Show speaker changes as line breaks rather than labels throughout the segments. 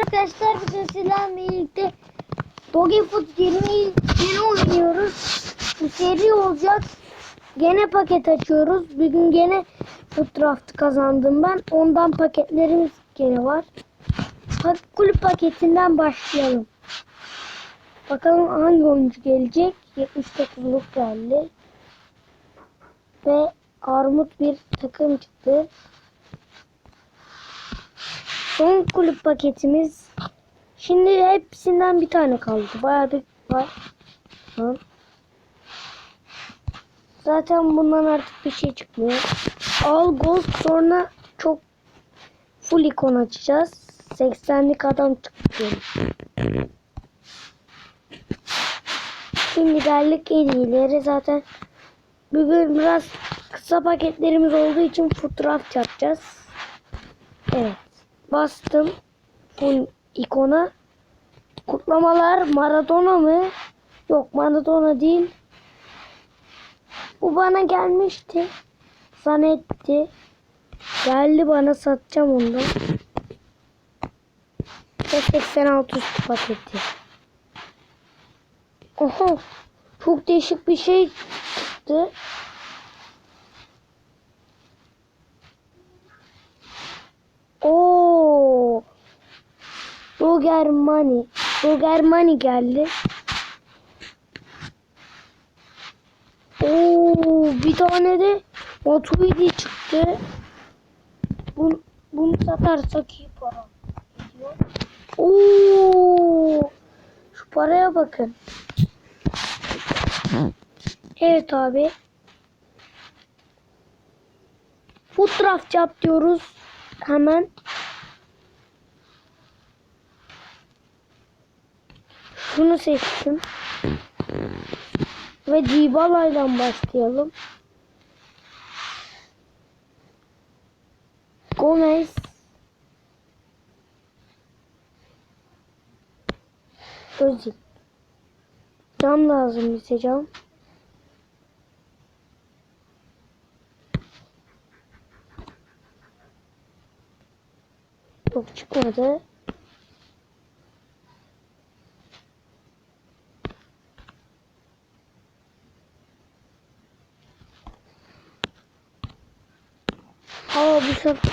Arkadaşlar bugün sizlerle birlikte Dogi Food 20 yeni oynuyoruz. Bu seri olacak. Gene paket açıyoruz. Bugün gene Food Draft kazandım ben. Ondan paketlerimiz gene var. Kulüp paketinden başlayalım. Bakalım hangi oyuncu gelecek. 79'luk geldi. Ve armut bir takım çıktı. Son kulüp paketimiz. Şimdi hepsinden bir tane kaldı. Bayağı bir var. An. Zaten bundan artık bir şey çıkmıyor. Al gold sonra çok full ikon açacağız. 80'lik adam çıktı. Şimdi geldik en iyileri zaten. Bugün biraz kısa paketlerimiz olduğu için fotoğraf yapacağız. Evet. Bastım. Full ikona. Kutlamalar Maradona mı? Yok Maradona değil. Bu bana gelmişti. Zanetti. Geldi bana satacağım ondan. Ve 86 üstü paketi. Oha. Çok değişik bir şey çıktı. Oo. Roger Mani. Roger Mani geldi. Oo, bir tane de Matuidi çıktı. Bunu, bunu satarsak iyi para. Oo, şu paraya bakın. Evet abi. Fotoğraf yap diyoruz. Hemen. Şunu seçtim. Ve Dybala'yla başlayalım. Gomez. Özil. Can lazım bize can. Yok çıkmadı. Sefer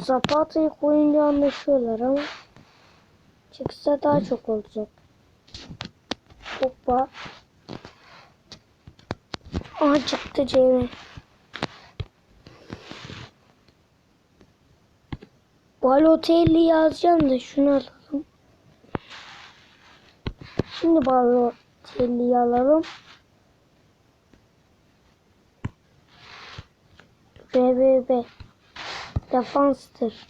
Zapata'yı koyunca anlaşıyorlar ama çıksa daha çok olacak. Hoppa. Aha çıktı Cemil. Balotelli yazacağım da şunu alalım. Şimdi Balotelli'yi alalım. BBB defanstır.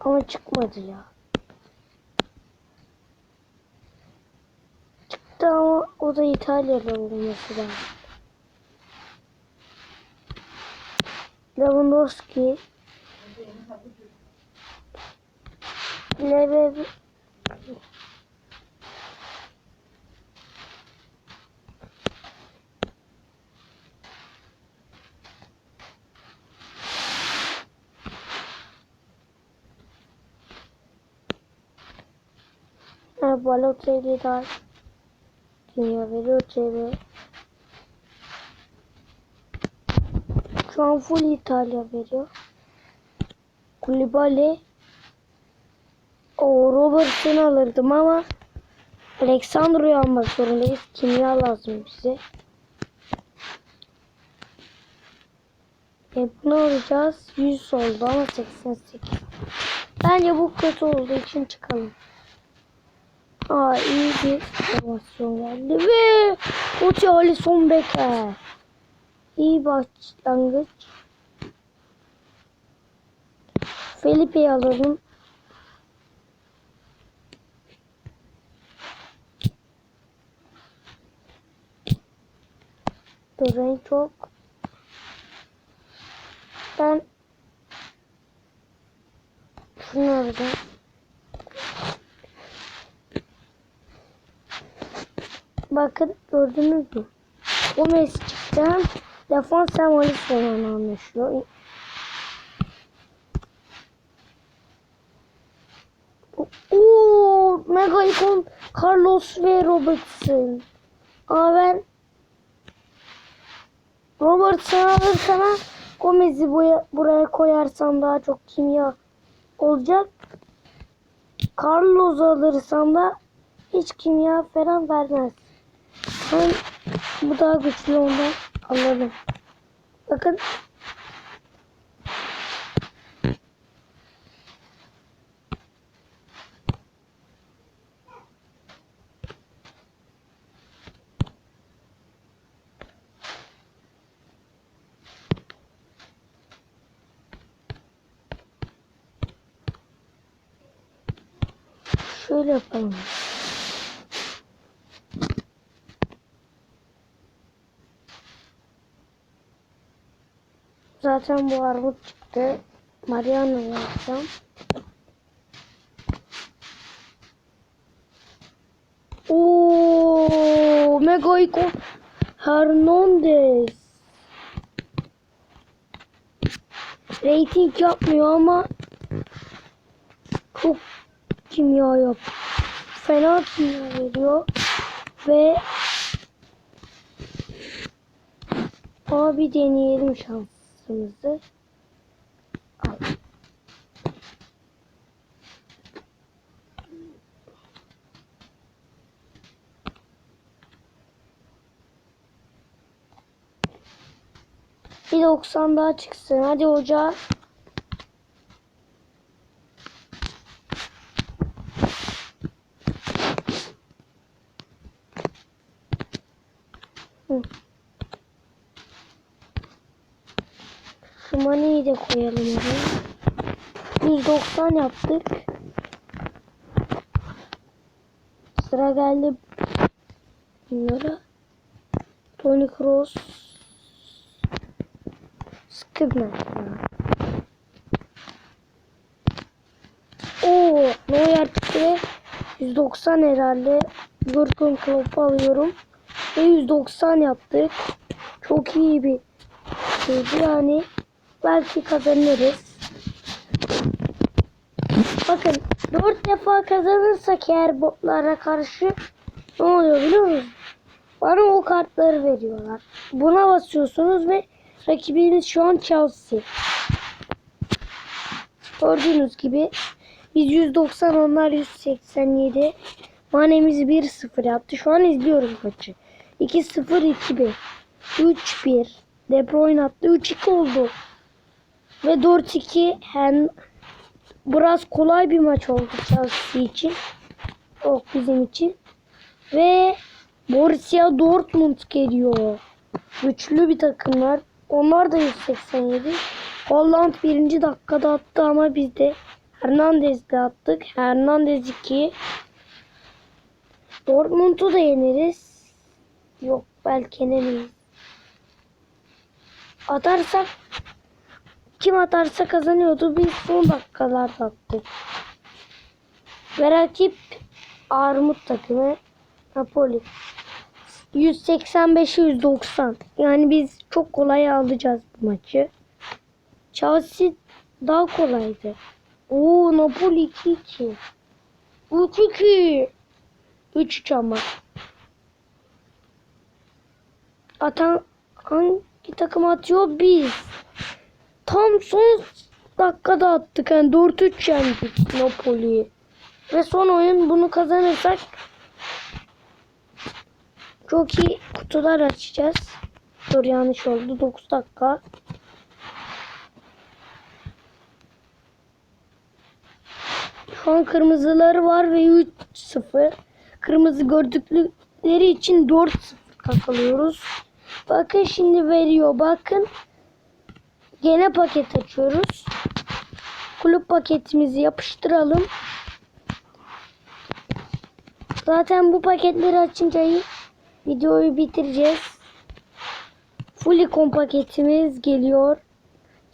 Ama çıkmadı ya. Çıktı ama o da İtalya'da olması lazım. Lewandowski Leve Balotelli daha dünya çevre. Şu an full İtalya veriyor. Kulibali. O Robertson'u alırdım ama Alexandro'yu almak zorundayız. Kimya lazım bize. E bunu alacağız. 100 oldu ama 88. Bence bu kötü olduğu için çıkalım. Aa iyi bir formasyon geldi ve Uçi Alisson Becker. İyi başlangıç. Felipe'yi alalım. Dur renk çok. Ben şunu alacağım. Bakın gördünüz mü? Gomez çıktı. Defon sembolik olan anlaşıyor. Ooo Mega ikon Carlos ve Robertson. Ama ben Robertson'ı alırsan Gomez'i buraya koyarsam daha çok kimya olacak. Carlos alırsam da hiç kimya falan vermez. Ben bu daha güçlü ondan alalım. Bakın şöyle yapalım. Zaten bu armut çıktı. Mariano yapacağım. Oo, Mega Icon Hernandez. Rating yapmıyor ama çok kimya yap. Fena kimya veriyor. Ve abi deneyelim şansımızı. Al. Bir 90 daha çıksın. Hadi hoca. Şu maniyi de koyalım oraya. 190 yaptık. Sıra geldi bunlara. Tony Kroos. Skriniar. Oo, Neuer çıktı. 190 herhalde. Jurgen Klopp'u alıyorum. Ve 190 yaptık. Çok iyi bir şeydi yani. Belki kazanırız. Bakın 4 defa kazanırsak eğer botlara karşı ne oluyor biliyor musunuz? Bana o kartları veriyorlar. Buna basıyorsunuz ve rakibiniz şu an Chelsea. Gördüğünüz gibi biz 190 onlar 187. Manemiz 1-0 yaptı. Şu an izliyorum maçı. 2-0 2-1. 3-1. De Bruyne attı. 3-2 oldu. Ve 4-2 hem biraz kolay bir maç oldu Chelsea için. Yok bizim için. Ve Borussia Dortmund geliyor. Güçlü bir takımlar. Onlar da 187. Holland birinci dakikada attı ama biz de Hernandez'de attık. Hernandez 2. Dortmund'u da yeneriz. Yok belki yenemeyiz. Atarsak kim atarsa kazanıyordu. Biz son dakikalarda attık. Ve rakip Armut takımı Napoli. 185 190. Yani biz çok kolay alacağız bu maçı. Chelsea daha kolaydı. Oo Napoli 2-2. 3-2. 3-3 ama. Atan hangi takım atıyor? Biz. Tam son dakikada attık. Yani 4-3 yendik Napoli'yi. Ve son oyun bunu kazanırsak çok iyi kutular açacağız. Dur yanlış oldu. 9 dakika. Şu an kırmızıları var ve 3-0. Kırmızı gördükleri için 4-0 takılıyoruz. Bakın şimdi veriyor. Bakın. Gene paket açıyoruz. Kulüp paketimizi yapıştıralım. Zaten bu paketleri açınca videoyu bitireceğiz. Fulicon paketimiz geliyor.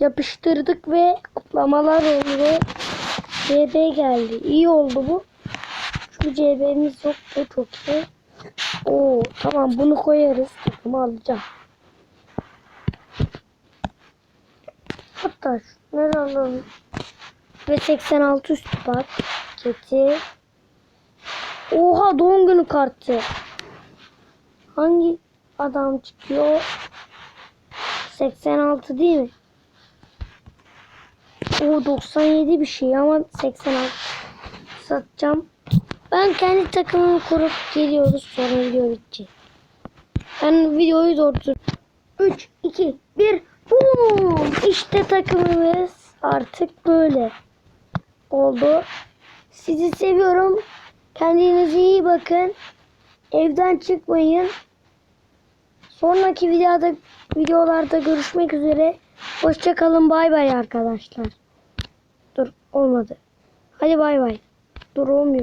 Yapıştırdık ve kutlamalar oldu CB geldi. İyi oldu bu. Çünkü CB'miz yoktu çok iyi. Oo tamam bunu koyarız. Takımı alacağım. Hatta şunları alalım. Ve 86 üstü paketi. Oha doğum günü kartı. Hangi adam çıkıyor? 86 değil mi? O 97 bir şey ama 86 satacağım. Ben kendi takımımı kurup geliyoruz sonra video bitecek. Ben videoyu durdur. 3, 2, 1, boom! İşte takımımız artık böyle oldu. Sizi seviyorum. Kendinize iyi bakın. Evden çıkmayın. Sonraki videoda videolarda görüşmek üzere. Hoşça kalın. Bay bay arkadaşlar. Dur olmadı. Hadi bay bay. Dur olmuyor.